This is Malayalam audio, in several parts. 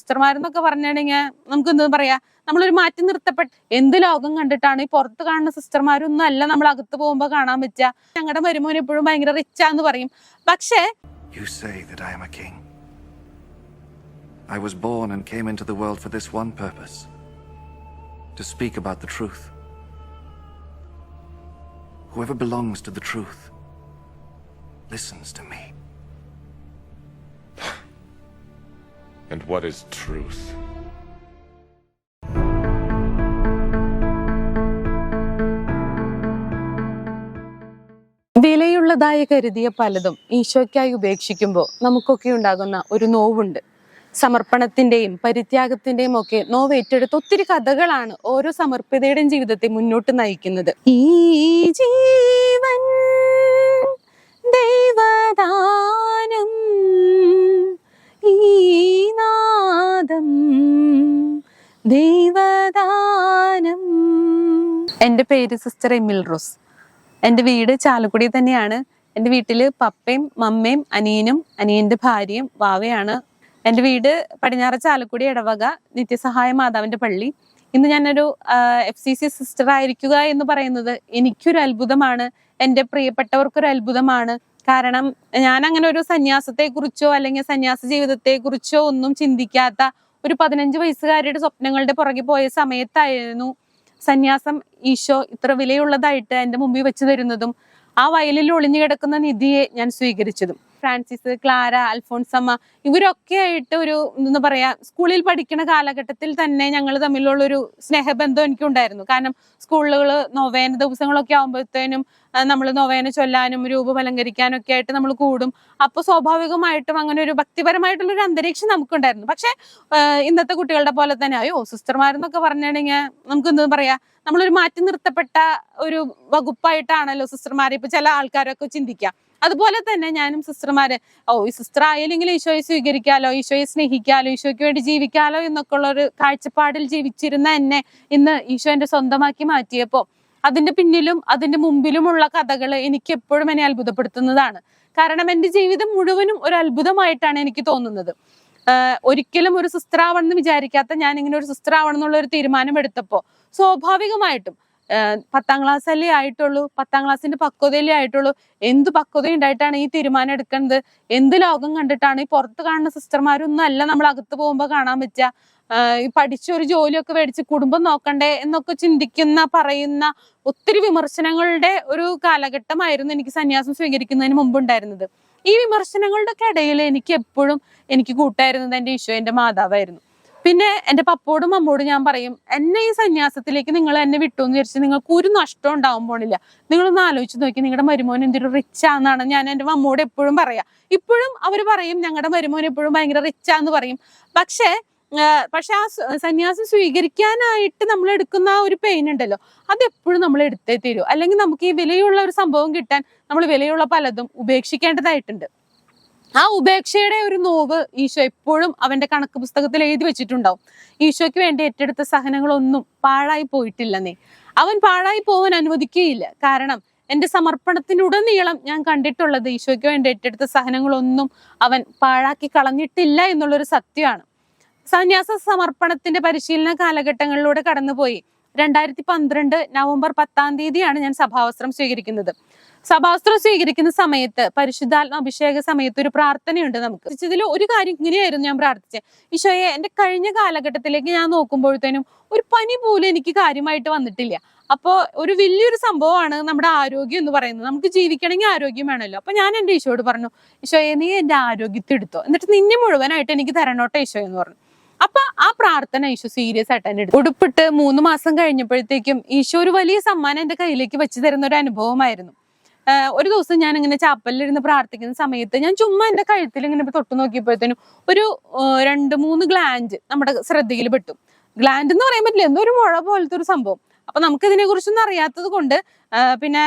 സിസ്റ്റർമാരെന്നൊക്കെ പറഞ്ഞിട്ടുണ്ടെങ്കിൽ നമുക്ക് എന്താ പറയാ നമ്മളൊരു മാറ്റി നിർത്തപ്പെട്ട എന്ത് ലോകം കണ്ടിട്ടാണ് ഈ പുറത്ത് കാണുന്ന സിസ്റ്റർമാരൊന്നും അല്ല നമ്മൾ അകത്ത് പോകുമ്പോൾ കാണാൻ പറ്റുക ഞങ്ങളുടെ മരുമോൻ എപ്പോഴും ഭയങ്കര റിച്ചാന്ന് പറയും പക്ഷേ You say that I am a king. I was born and came into the world for this one purpose to speak about the truth. Whoever belongs to the truth listens to me. And what is truth? വിലയുള്ളതായി കരുതിയ പലതും ഈശോയ്ക്കായി ഉപേക്ഷിക്കുമ്പോൾ നമുക്കൊക്കെ ഉണ്ടാകുന്ന ഒരു നോവുണ്ട് സമർപ്പണത്തിന്റെയും പരിത്യാഗത്തിന്റെയും ഒക്കെ നോവ് ഏറ്റെടുത്ത് ഒത്തിരി കഥകളാണ് ഓരോ സമർപ്പിതയുടെയും ജീവിതത്തെ മുന്നോട്ട് നയിക്കുന്നത് ഈ ജീവൻ ദൈവദാനം നാദം ദൈവദാനം. എന്റെ പേര് സിസ്റ്റർ എമിൽ റോസ്. എന്റെ വീട് ചാലക്കുടി തന്നെയാണ്. എന്റെ വീട്ടിൽ പപ്പയും മമ്മയും അനിയനും അനിയന്റെ ഭാര്യയും വാവയാണ്. എന്റെ വീട് പടിഞ്ഞാറ ചാലക്കുടി ഇടവക നിത്യസഹായ മാതാവിന്റെ പള്ളി. ഇന്ന് ഞാനൊരു എഫ് സി സി സിസ്റ്റർ ആയിരിക്കുക എന്ന് പറയുന്നത് എനിക്കൊരു അത്ഭുതമാണ് എന്റെ പ്രിയപ്പെട്ടവർക്കൊരു അത്ഭുതമാണ് കാരണം ഞാൻ അങ്ങനെ ഒരു സന്യാസത്തെ കുറിച്ചോ അല്ലെങ്കിൽ സന്യാസ ജീവിതത്തെ കുറിച്ചോ ഒന്നും ചിന്തിക്കാത്ത ഒരു പതിനഞ്ച് വയസ്സുകാരിയുടെ സ്വപ്നങ്ങളുടെ പുറകെ പോയ സമയത്തായിരുന്നു സന്യാസം ഈശോ ഇത്ര വിലയുള്ളതായിട്ട് എന്റെ മുമ്പിൽ വെച്ച് തരുന്നതും ആ വയലിൽ ഒളിഞ്ഞു കിടക്കുന്ന നിധിയെ ഞാൻ സ്വീകരിച്ചതും. ഫ്രാൻസിസ് ക്ലാര അൽഫോൺസമ്മ ഇവരൊക്കെ ആയിട്ട് ഒരു എന്താ പറയാ സ്കൂളിൽ പഠിക്കുന്ന കാലഘട്ടത്തിൽ തന്നെ ഞങ്ങൾ തമ്മിലുള്ള ഒരു സ്നേഹബന്ധം എനിക്കുണ്ടായിരുന്നു. കാരണം സ്കൂളുകൾ നൊവേന ദിവസങ്ങളൊക്കെ ആകുമ്പോഴത്തേനും നമ്മൾ നൊവേന ചൊല്ലാനും രൂപം അലങ്കരിക്കാനും ഒക്കെ ആയിട്ട് നമ്മൾ കൂടും. അപ്പോൾ സ്വാഭാവികമായിട്ടും അങ്ങനെ ഒരു ഭക്തിപരമായിട്ടുള്ള ഒരു അന്തരീക്ഷം നമുക്കുണ്ടായിരുന്നു. പക്ഷെ ഇന്നത്തെ കുട്ടികളുടെ പോലെ തന്നെ അയ്യോ സിസ്റ്റർമാരെന്നൊക്കെ പറഞ്ഞിട്ടുണ്ടെങ്കിൽ നമുക്ക് എന്താ പറയാ നമ്മളൊരു മാറ്റി നിർത്തപ്പെട്ട ഒരു വകുപ്പായിട്ടാണല്ലോ സിസ്റ്റർമാരെ ഇപ്പൊ ചില ആൾക്കാരൊക്കെ ചിന്തിക്കുക. അതുപോലെ തന്നെ ഞാനും സിസ്റ്റർമാര് ഓ ഈ സിസ്റ്റർ ആയാലെങ്കിലും ഈശോയെ സ്വീകരിക്കാലോ ഈശോയെ സ്നേഹിക്കാലോ ഈശോയ്ക്ക് വേണ്ടി ജീവിക്കാലോ എന്നൊക്കെ ഉള്ള ഒരു കാഴ്ചപ്പാടിൽ ജീവിച്ചിരുന്ന എന്നെ ഇന്ന് ഈശോ എന്റെ സ്വന്തമാക്കി മാറ്റിയപ്പോ അതിന്റെ പിന്നിലും അതിന്റെ മുമ്പിലുമുള്ള കഥകൾ എനിക്ക് എപ്പോഴും എന്നെ അത്ഭുതപ്പെടുത്തുന്നതാണ്. കാരണം എന്റെ ജീവിതം മുഴുവനും ഒരു അത്ഭുതമായിട്ടാണ് എനിക്ക് തോന്നുന്നത്. ഒരിക്കലും ഒരു സിസ്റ്റർ ആവണം എന്ന് വിചാരിക്കാത്ത ഞാൻ ഇങ്ങനെ ഒരു സിസ്റ്റർ ആവണം എന്നുള്ള ഒരു തീരുമാനം എടുത്തപ്പോ സ്വാഭാവികമായിട്ടും പത്താം ക്ലാസ് അല്ലേ ആയിട്ടുള്ളൂ പത്താം ക്ലാസ്സിന്റെ പക്വതയിലേ ആയിട്ടുള്ളൂ. എന്ത് പക്വത ഉണ്ടായിട്ടാണ് ഈ തീരുമാനം എടുക്കുന്നത്? എന്ത് ലോകം കണ്ടിട്ടാണ് ഈ പുറത്ത് കാണുന്ന സിസ്റ്റർമാരൊന്നും അല്ല നമ്മൾ അകത്ത് പോകുമ്പോൾ കാണാൻ പറ്റുക? ഈ പഠിച്ചൊരു ജോലിയൊക്കെ മേടിച്ച് കുടുംബം നോക്കണ്ടേ എന്നൊക്കെ ചിന്തിക്കുന്ന പറയുന്ന ഒത്തിരി വിമർശനങ്ങളുടെ ഒരു കാലഘട്ടമായിരുന്നു എനിക്ക് സന്യാസം സ്വീകരിക്കുന്നതിന് മുമ്പ് ഉണ്ടായിരുന്നത്. ഈ വിമർശനങ്ങളുടെ ഒക്കെ ഇടയിൽ എനിക്ക് എപ്പോഴും എനിക്ക് കൂട്ടായിരുന്നത് എന്റെ ഈശോ എന്റെ മാതാവായിരുന്നു. പിന്നെ എന്റെ പപ്പോടും അമ്മോടും ഞാൻ പറയും എന്നെ ഈ സന്യാസത്തിലേക്ക് നിങ്ങൾ എന്നെ വിട്ടു എന്ന് വിചാരിച്ച് നിങ്ങൾക്ക് ഒരു നഷ്ടം ഉണ്ടാവാൻ പോണില്ല. നിങ്ങളൊന്ന് ആലോചിച്ച് നോക്കി നിങ്ങളുടെ മരുമോൻ എന്തൊരു റിച്ചാന്നാണ് ഞാൻ എന്റെ അമ്മോട് എപ്പോഴും പറയാ. ഇപ്പോഴും അവർ പറയും ഞങ്ങളുടെ മരുമോൻ എപ്പോഴും ഭയങ്കര റിച്ചാന്ന് പറയും. പക്ഷേ പക്ഷെ ആ സന്യാസം സ്വീകരിക്കാനായിട്ട് നമ്മൾ എടുക്കുന്ന ആ ഒരു പെയിൻ ഉണ്ടല്ലോ അത് എപ്പോഴും നമ്മൾ എടുത്തേ തീരൂ. അല്ലെങ്കിൽ നമുക്ക് ഈ വിലയുള്ള ഒരു സംഭവം കിട്ടാൻ നമ്മൾ വിലയുള്ള പലതും ഉപേക്ഷിക്കേണ്ടതായിട്ടുണ്ട്. ആ ഉപേക്ഷയുടെ ഒരു നോവ് ഈശോ എപ്പോഴും അവന്റെ കണക്ക് പുസ്തകത്തിൽ എഴുതി വെച്ചിട്ടുണ്ടാവും. ഈശോയ്ക്ക് വേണ്ടി ഏറ്റെടുത്ത സഹനങ്ങളൊന്നും പാഴായി പോയിട്ടില്ലെന്നേ. അവൻ പാഴായി പോകാൻ അനുവദിക്കുകയില്ല. കാരണം എന്റെ സമർപ്പണത്തിനുടനീളം ഞാൻ കണ്ടിട്ടുള്ളത് ഈശോയ്ക്ക് വേണ്ടി ഏറ്റെടുത്ത സഹനങ്ങളൊന്നും അവൻ പാഴാക്കി കളഞ്ഞിട്ടില്ല എന്നുള്ളൊരു സത്യമാണ്. സന്യാസ സമർപ്പണത്തിന്റെ പരിശീലന കാലഘട്ടങ്ങളിലൂടെ കടന്നുപോയി. രണ്ടായിരത്തി പന്ത്രണ്ട് നവംബർ പത്താം തീയതിയാണ് ഞാൻ സഭാവസ്ത്രം സ്വീകരിക്കുന്നത്. സഭാവസ്ത്രം സ്വീകരിക്കുന്ന സമയത്ത് പരിശുദ്ധാത്മ അഭിഷേക സമയത്ത് ഒരു പ്രാർത്ഥനയുണ്ട് നമുക്ക്. ഇതിൽ ഒരു കാര്യം ഇങ്ങനെയായിരുന്നു ഞാൻ പ്രാർത്ഥിച്ചത് ഈശോയെ എന്റെ കഴിഞ്ഞ കാലഘട്ടത്തിലേക്ക് ഞാൻ നോക്കുമ്പോഴത്തേനും ഒരു പനി പോലും എനിക്ക് കാര്യമായിട്ട് വന്നിട്ടില്ല. അപ്പോ ഒരു വലിയൊരു സംഭവമാണ് നമ്മുടെ ആരോഗ്യം എന്ന് പറയുന്നത്. നമുക്ക് ജീവിക്കണമെങ്കിൽ ആരോഗ്യം വേണമല്ലോ. അപ്പൊ ഞാൻ എന്റെ ഈശോയോട് പറഞ്ഞു ഈശോയെ നീ എന്റെ ആരോഗ്യത്തെ എടുത്തോ. എന്നിട്ട് നിന്നെ മുഴുവനായിട്ട് എനിക്ക് തരണോട്ടെ ഈശോ എന്ന് പറഞ്ഞു. അപ്പൊ ആ പ്രാർത്ഥന ഈശോ സീരിയസ് ആയിട്ട് എന്നെ എടുത്തു. ഉടുപ്പിട്ട് മൂന്ന് മാസം കഴിഞ്ഞപ്പോഴത്തേക്കും ഈശോ ഒരു വലിയ സമ്മാനം എന്റെ കയ്യിലേക്ക് വെച്ച് തരുന്ന ഒരു അനുഭവമായിരുന്നു. ഒരു ദിവസം ഞാൻ ഇങ്ങനെ ചാപ്പലിലിരുന്ന് പ്രാർത്ഥിക്കുന്ന സമയത്ത് ഞാൻ ചുമ്മാ എന്റെ കഴുത്തിൽ ഇങ്ങനെ തൊട്ട് നോക്കിയപ്പോഴത്തേനും ഒരു രണ്ട് മൂന്ന് ഗ്ലാൻഡ് നമ്മുടെ ശ്രദ്ധയിൽ പെട്ടു. ഗ്ലാൻഡ് എന്ന് പറയാൻ പറ്റില്ല എന്തോ ഒരു മുഴ പോലത്തെ ഒരു സംഭവം. അപ്പൊ നമുക്ക് ഇതിനെ കുറിച്ചൊന്നും അറിയാത്തത് കൊണ്ട് പിന്നെ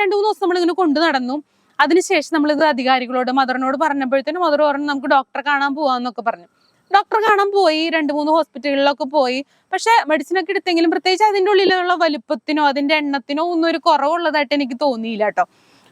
രണ്ടു മൂന്ന് ദിവസം നമ്മൾ ഇങ്ങനെ കൊണ്ടു നടന്നു. അതിനുശേഷം നമ്മളിത് അധികാരികളോട് മദറിനോട് പറഞ്ഞപ്പോഴത്തേനും മദർ പറഞ്ഞു നമുക്ക് ഡോക്ടറെ കാണാൻ പോവാന്നൊക്കെ പറഞ്ഞു. ഡോക്ടറെ കാണാൻ പോയി രണ്ട് മൂന്ന് ഹോസ്പിറ്റലുകളിലൊക്കെ പോയി. പക്ഷെ മെഡിസിൻ ഒക്കെ എടുത്തെങ്കിലും പ്രത്യേകിച്ച് അതിന്റെ ഉള്ളിലുള്ള വലുപ്പത്തിനോ അതിന്റെ എണ്ണത്തിനോ ഒന്നും ഒരു കുറവുള്ളതായിട്ട് എനിക്ക് തോന്നിയില്ല കേട്ടോ.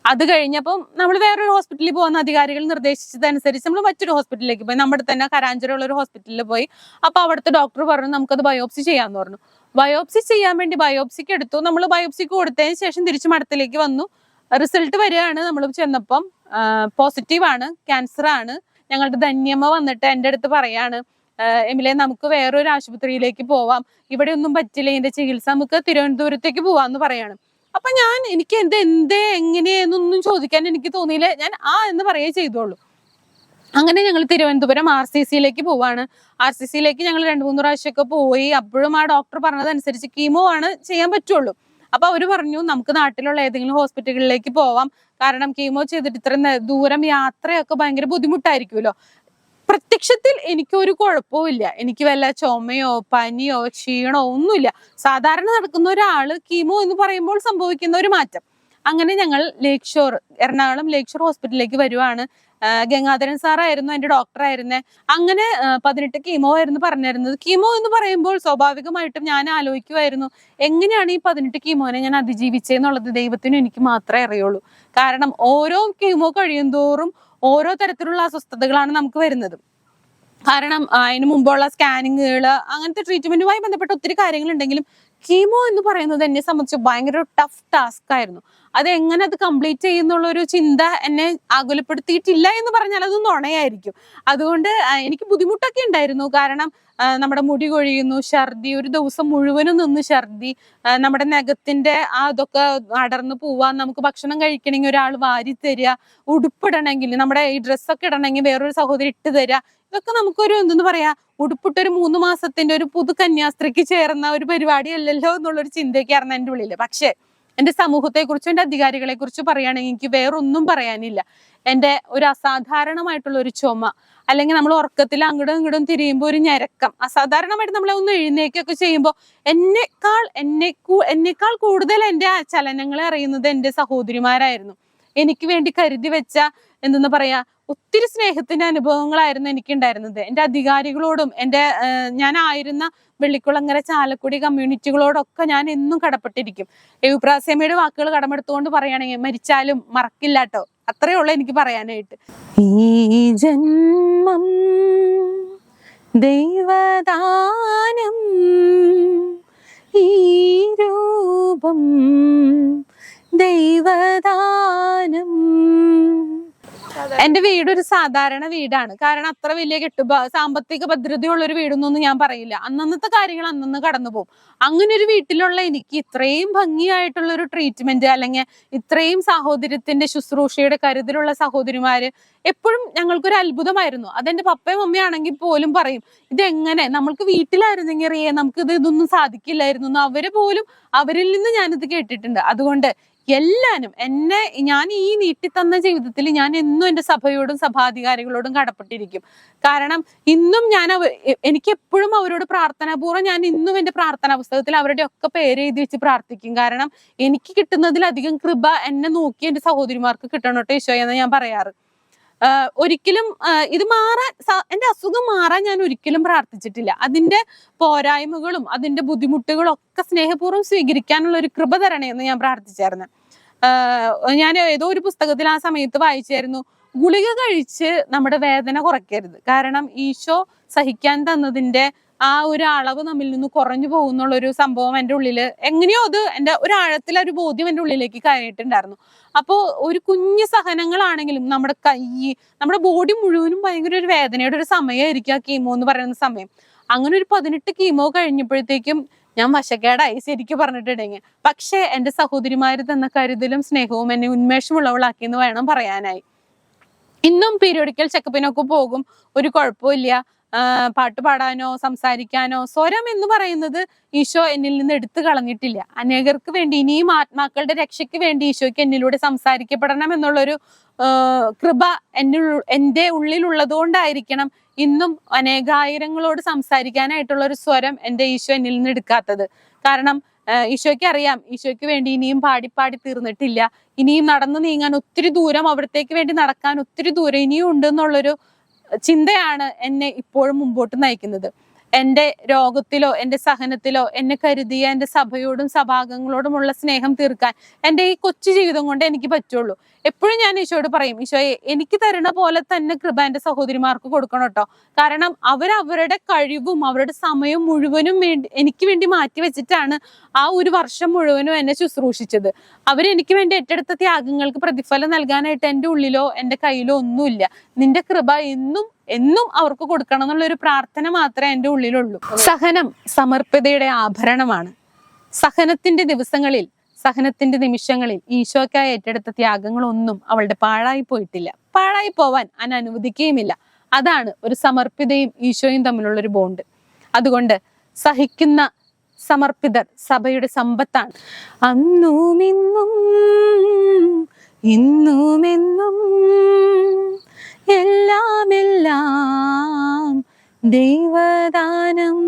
അത് കഴിഞ്ഞപ്പം നമ്മൾ വേറൊരു ഹോസ്പിറ്റലിൽ പോകുന്ന അധികാരികൾ നിർദ്ദേശിച്ചതനുസരിച്ച് നമ്മൾ മറ്റൊരു ഹോസ്പിറ്റലിലേക്ക് പോയി. നമ്മുടെ തന്നെ കരാഞ്ചിറയുള്ള ഒരു ഹോസ്പിറ്റലിൽ പോയി. അപ്പൊ അവിടുത്തെ ഡോക്ടർ പറഞ്ഞു നമുക്കത് ബയോപ്സി ചെയ്യാന്ന് പറഞ്ഞു. ബയോപ്സി ചെയ്യാൻ വേണ്ടി ബയോപ്സിക്ക് എടുത്തു. നമ്മൾ ബയോപ്സിക്ക് കൊടുത്തതിന് ശേഷം തിരിച്ചു മഠത്തിലേക്ക് വന്നു. റിസൾട്ട് വരികയാണ്. നമ്മൾ ചെന്നപ്പം പോസിറ്റീവ് ആണ് ക്യാൻസർ ആണ്. ഞങ്ങളുടെ ധന്യമ്മ വന്നിട്ട് എന്റെ അടുത്ത് പറയാണ് "ആഹ് എമിലെ നമുക്ക് വേറൊരു ആശുപത്രിയിലേക്ക് പോവാം. ഇവിടെ ഒന്നും പറ്റില്ല ഇതിന്റെ ചികിത്സ നമുക്ക് തിരുവനന്തപുരത്തേക്ക് പോവാന്ന് പറയാണ്. അപ്പൊ ഞാൻ എനിക്ക് എന്ത് എന്തേ എങ്ങനെയെന്നൊന്നും ചോദിക്കാൻ എനിക്ക് തോന്നിയില്ല. ഞാൻ ആ എന്ന് പറയേ ചെയ്തോളൂ അങ്ങനെ ഞങ്ങൾ തിരുവനന്തപുരം ആർ സി സിയിലേക്ക് പോവാണ്. ആർ സി സിയിലേക്ക് ഞങ്ങൾ രണ്ട് മൂന്ന് പ്രാവശ്യമൊക്കെ പോയി. അപ്പോഴും ആ ഡോക്ടർ പറഞ്ഞതനുസരിച്ച് കീമോ ആണ് ചെയ്യാൻ പറ്റുള്ളൂ. അപ്പൊ അവർ പറഞ്ഞു നമുക്ക് നാട്ടിലുള്ള ഏതെങ്കിലും ഹോസ്പിറ്റലുകളിലേക്ക് പോവാം. കാരണം കീമോ ചെയ്തിട്ട് ഇത്ര നേ- ദൂരം യാത്രയൊക്കെ ഭയങ്കര ബുദ്ധിമുട്ടായിരിക്കുമല്ലോ. പ്രത്യക്ഷത്തിൽ എനിക്കൊരു കുഴപ്പവും ഇല്ല. എനിക്ക് വല്ല ചുമയോ പനിയോ ക്ഷീണോ ഒന്നുമില്ല. സാധാരണ നടക്കുന്ന ഒരാൾ കീമോ എന്ന് പറയുമ്പോൾ സംഭവിക്കുന്ന ഒരു മാറ്റം. അങ്ങനെ ഞങ്ങൾ ലേക്ക് ഷോർ എറണാകുളം ലേക്ക് ഷോർ ഹോസ്പിറ്റലിലേക്ക് വരുവാണ്. ഗംഗാധരൻ സാറായിരുന്നു എന്റെ ഡോക്ടർ ആയിരുന്നെ. അങ്ങനെ പതിനെട്ട് കീമോ ആയിരുന്നു പറഞ്ഞിരുന്നത്. കീമോ എന്ന് പറയുമ്പോൾ സ്വാഭാവികമായിട്ടും ഞാൻ ആലോചിക്കുമായിരുന്നു എങ്ങനെയാണ് ഈ പതിനെട്ട് കീമോനെ ഞാൻ അതിജീവിച്ചെന്നുള്ളത് ദൈവത്തിനും എനിക്ക് മാത്രമേ അറിയുള്ളൂ. കാരണം ഓരോ കീമോ കഴിയും തോറും ഓരോ തരത്തിലുള്ള അസ്വസ്ഥതകളാണ് നമുക്ക് വരുന്നത്. കാരണം അതിന് മുമ്പുള്ള സ്കാനിങ്ങുകൾ അങ്ങനത്തെ ട്രീറ്റ്മെന്റുമായി ബന്ധപ്പെട്ട ഒത്തിരി കാര്യങ്ങളുണ്ടെങ്കിലും കീമോ എന്ന് പറയുന്നത് എന്നെ സംബന്ധിച്ച് ഭയങ്കര ടഫ് ടാസ്ക് ആയിരുന്നു. അത് എങ്ങനെ അത് കംപ്ലീറ്റ് ചെയ്യുന്നുള്ള ഒരു ചിന്ത എന്നെ ആകുലപ്പെടുത്തിയിട്ടില്ല എന്ന് പറഞ്ഞാൽ അത് നുണയായിരിക്കും. അതുകൊണ്ട് എനിക്ക് ബുദ്ധിമുട്ടൊക്കെ ഉണ്ടായിരുന്നു. കാരണം നമ്മുടെ മുടി കൊഴിയുന്നു ഛർദി ഒരു ദിവസം മുഴുവനും നിന്ന് ഛർദി നമ്മുടെ നഖത്തിന്റെ ആ ഇതൊക്കെ അടർന്നു പോവാൻ നമുക്ക് ഭക്ഷണം കഴിക്കണമെങ്കിൽ ഒരാൾ വാരി തരിക ഉടുപ്പിടണമെങ്കിൽ നമ്മുടെ ഈ ഡ്രസ്സൊക്കെ ഇടണമെങ്കിൽ വേറൊരു സഹോദരി ഇട്ട് തരിക ഇതൊക്കെ നമുക്കൊരു എന്തെന്ന് പറയാ ഉടുപ്പിട്ടൊരു മൂന്ന് മാസത്തിന്റെ ഒരു പുതു കന്യാസ്ത്രീക്ക് ചേർന്ന ഒരു പരിപാടിയല്ലല്ലോ എന്നുള്ളൊരു ചിന്തയൊക്കെയായിരുന്നു എന്റെ ഉള്ളിൽ. പക്ഷേ എന്റെ സമൂഹത്തെക്കുറിച്ചും എന്റെ എന്റെ അധികാരികളെ കുറിച്ച് പറയുകയാണെങ്കിൽ എനിക്ക് വേറൊന്നും പറയാനില്ല. എന്റെ ഒരു അസാധാരണമായിട്ടുള്ള ഒരു ചുമ അല്ലെങ്കിൽ നമ്മൾ ഉറക്കത്തിൽ അങ്ങോട്ടും ഇങ്ങോട്ടും തിരിയുമ്പോൾ ഒരു ഞരക്കം അസാധാരണമായിട്ട് നമ്മളെ ഒന്ന് എഴുന്നേക്കൊക്കെ ചെയ്യുമ്പോൾ എന്നെക്കാൾ എന്നെ എന്നെക്കാൾ കൂടുതൽ എന്റെ ചലനങ്ങളെ അറിയുന്നത് എന്റെ സഹോദരിമാരായിരുന്നു. എനിക്ക് വേണ്ടി കരുതി വെച്ച എന്തെന്ന് പറയാ ഒത്തിരി സ്നേഹത്തിന്റെ അനുഭവങ്ങളായിരുന്നു എനിക്കുണ്ടായിരുന്നത്. എന്റെ അധികാരികളോടും എന്റെ ഞാനായിരുന്ന വെള്ളിക്കുളങ്ങര ചാലക്കുടി കമ്മ്യൂണിറ്റികളോടൊക്കെ ഞാൻ എന്നും കടപ്പെട്ടിരിക്കും. എവിപ്രാസ്യമയുടെ വാക്കുകൾ കടമെടുത്തുകൊണ്ട് പറയുകയാണെങ്കിൽ മരിച്ചാലും മറക്കില്ല കേട്ടോ അത്രയേ ഉള്ളൂ എനിക്ക് പറയാനായിട്ട്. ഈ ജന്മം ദൈവദാനം ഈ രൂപം ദൈവദാനം എന്റെ വീട് ഒരു സാധാരണ വീടാണ്. കാരണം അത്ര വലിയ കെട്ടു സാമ്പത്തിക ഭദ്രതയുള്ള ഒരു വീടൊന്നും ഞാൻ പറയില്ല. അന്നന്നത്തെ കാര്യങ്ങൾ അന്നന്ന് കടന്നു പോകും. അങ്ങനെ ഒരു വീട്ടിലുള്ള എനിക്ക് ഇത്രയും ഭംഗിയായിട്ടുള്ള ഒരു ട്രീറ്റ്മെന്റ് അല്ലെങ്കിൽ ഇത്രയും സാഹോദര്യത്തിന്റെ ശുശ്രൂഷയുടെ കരുതലുള്ള സഹോദരിമാര് എപ്പോഴും ഞങ്ങൾക്കൊരു അത്ഭുതമായിരുന്നു. അതെന്റെ പപ്പയും മമ്മയാണെങ്കിൽ പോലും പറയും ഇതെങ്ങനെ? നമ്മൾക്ക് വീട്ടിലായിരുന്നെങ്കിൽ അറിയേ നമുക്ക് ഇത് ഇതൊന്നും സാധിക്കില്ലായിരുന്നു എന്ന്. അവർ പോലും അവരിൽ നിന്ന് ഞാനിത് കേട്ടിട്ടുണ്ട്. അതുകൊണ്ട് എല്ലാനും എന്നെ ഞാൻ ഈ നീട്ടിത്തന്ന ജീവിതത്തിൽ ഞാൻ എന്നും എന്റെ സഭയോടും സഭാധികാരികളോടും കടപ്പെട്ടിരിക്കും. കാരണം ഇന്നും ഞാൻ എനിക്ക് എപ്പോഴും അവരോട് പ്രാർത്ഥനാപൂർവം ഞാൻ ഇന്നും എന്റെ പ്രാർത്ഥനാ പുസ്തകത്തിൽ അവരുടെ ഒക്കെ പേര് എഴുതി വെച്ച് പ്രാർത്ഥിക്കും. കാരണം എനിക്ക് കിട്ടുന്നതിലധികം കൃപ എന്നെ നോക്കി എന്റെ സഹോദരിമാർക്ക് കിട്ടണോട്ടോ എന്ന് ഞാൻ പറയാറ്. ഒരിക്കലും ഇത് മാറാൻ എന്റെ അസുഖം മാറാൻ ഞാൻ ഒരിക്കലും പ്രാർത്ഥിച്ചിട്ടില്ല. അതിന്റെ പോരായ്മകളും അതിന്റെ ബുദ്ധിമുട്ടുകളും ഒക്കെ സ്നേഹപൂർവം സ്വീകരിക്കാനുള്ള ഒരു കൃപ തരണേ എന്ന് ഞാൻ പ്രാർത്ഥിച്ചായിരുന്നു. ഞാൻ ഏതോ ഒരു പുസ്തകത്തിൽ ആ സമയത്ത് വായിച്ചായിരുന്നു ഗുളിക കഴിച്ച് നമ്മുടെ വേദന കുറയ്ക്കരുത്. കാരണം ഈശോ സഹിക്കാൻ തന്നതിന്റെ ആ ഒരു അളവ് നമ്മിൽ നിന്ന് കുറഞ്ഞു പോകുന്നുള്ള ഒരു സംഭവം എന്റെ ഉള്ളിൽ എങ്ങനെയോ അത് എന്റെ ഒരു ആഴത്തിൽ ഒരു ബോധ്യം എന്റെ ഉള്ളിലേക്ക് കയറിയിട്ടുണ്ടായിരുന്നു. അപ്പോൾ ഒരു കുഞ്ഞു സഹനങ്ങളാണെങ്കിലും നമ്മുടെ കൈ നമ്മുടെ ബോഡി മുഴുവനും ഭയങ്കര ഒരു വേദനയുടെ ഒരു സമയമായിരിക്കും ആ കീമോ എന്ന് പറയുന്ന സമയം. അങ്ങനെ ഒരു പതിനെട്ട് കീമോ കഴിഞ്ഞപ്പോഴത്തേക്കും ഞാൻ വശക്കേടായി ശരിക്കും പറഞ്ഞിട്ടുണ്ടെങ്കിൽ. പക്ഷേ എന്റെ സഹോദരിമാർ തന്ന കരുതലും സ്നേഹവും എന്നെ ഉന്മേഷമുള്ളവളാക്കി എന്ന് വേണം പറയാനായി. ഇന്നും പീരിയോഡിക്കൽ ചെക്കപ്പിനൊക്കെ പോകും. ഒരു കുഴപ്പമില്ല പാട്ട് പാടാനോ സംസാരിക്കാനോ സ്വരം എന്ന് പറയുന്നത് ഈശോ എന്നിൽ നിന്ന് എടുത്തു കളഞ്ഞിട്ടില്ല. അനേകർക്ക് വേണ്ടി ഇനിയും ആത്മാക്കളുടെ രക്ഷയ്ക്ക് വേണ്ടി ഈശോയ്ക്ക് എന്നിലൂടെ സംസാരിക്കപ്പെടണം എന്നുള്ളൊരു കൃപ എന്നിൽ എന്റെ ഉള്ളിലുള്ളത് കൊണ്ടായിരിക്കണം ഇന്നും അനേകായിരങ്ങളോട് സംസാരിക്കാനായിട്ടുള്ള ഒരു സ്വരം എന്റെ ഈശോ എന്നിൽ നിന്ന് എടുക്കാത്തത്. കാരണം ഈശോയ്ക്ക് അറിയാം ഈശോയ്ക്ക് വേണ്ടി ഇനിയും പാടി പാടി തീർന്നിട്ടില്ല. ഇനിയും നടന്നു നീങ്ങാൻ ഒത്തിരി ദൂരം അവിടത്തേക്ക് വേണ്ടി നടക്കാൻ ഒത്തിരി ദൂരം ഇനിയും ഉണ്ട് എന്നുള്ളൊരു ചിന്തയാണ് എന്നെ ഇപ്പോഴും മുമ്പോട്ട് നയിക്കുന്നത്. എന്റെ രോഗത്തിലോ എന്റെ സഹനത്തിലോ എന്നെ കരുതിയ എന്റെ സഭയോടും സഭാംഗങ്ങളോടുമുള്ള സ്നേഹം തീർക്കാൻ എന്റെ ഈ കൊച്ചു ജീവിതം കൊണ്ട് എനിക്ക് പറ്റുള്ളൂ. എപ്പോഴും ഞാൻ ഈശോയോട് പറയും ഈശോയെ എനിക്ക് തരണ പോലെ തന്നെ കൃപ എന്റെ സഹോദരിമാർക്ക് കൊടുക്കണം കേട്ടോ. കാരണം അവരവരുടെ കഴിവും അവരുടെ സമയം മുഴുവനും വേണ്ടി എനിക്ക് വേണ്ടി മാറ്റി വെച്ചിട്ടാണ് ആ ഒരു വർഷം മുഴുവനും എന്നെ ശുശ്രൂഷിച്ചത്. അവരെനിക്ക് വേണ്ടി ഏറ്റെടുത്ത ത്യാഗങ്ങൾക്ക് പ്രതിഫലം നൽകാനായിട്ട് എന്റെ ഉള്ളിലോ എന്റെ കയ്യിലോ ഒന്നുമില്ല. നിന്റെ കൃപ എന്നും എന്നും അവർക്ക് കൊടുക്കണം എന്നുള്ള ഒരു പ്രാർത്ഥന മാത്രമേ എന്റെ ഉള്ളിലുള്ളൂ. സഹനം സമർപ്പിതയുടെ ആഭരണമാണ്. സഹനത്തിന്റെ ദിവസങ്ങളിൽ സഹനത്തിന്റെ നിമിഷങ്ങളിൽ ഈശോയ്ക്കായി ഏറ്റെടുത്ത ത്യാഗങ്ങളൊന്നും അവളുടെ പാഴായി പോയിട്ടില്ല. പാഴായി പോവാൻ അന അനുവദിക്കുകയുമില്ല. അതാണ് ഒരു സമർപ്പിതയും ഈശോയും തമ്മിലുള്ള ഒരു ബോണ്ട് അതുകൊണ്ട് സഹിക്കുന്ന സമർപ്പിതർ സഭയുടെ സമ്പത്താണ്. അന്നും ഇന്നും ഇന്നുമെന്നും എല്ലാം എല്ലാം ദൈവദാനം.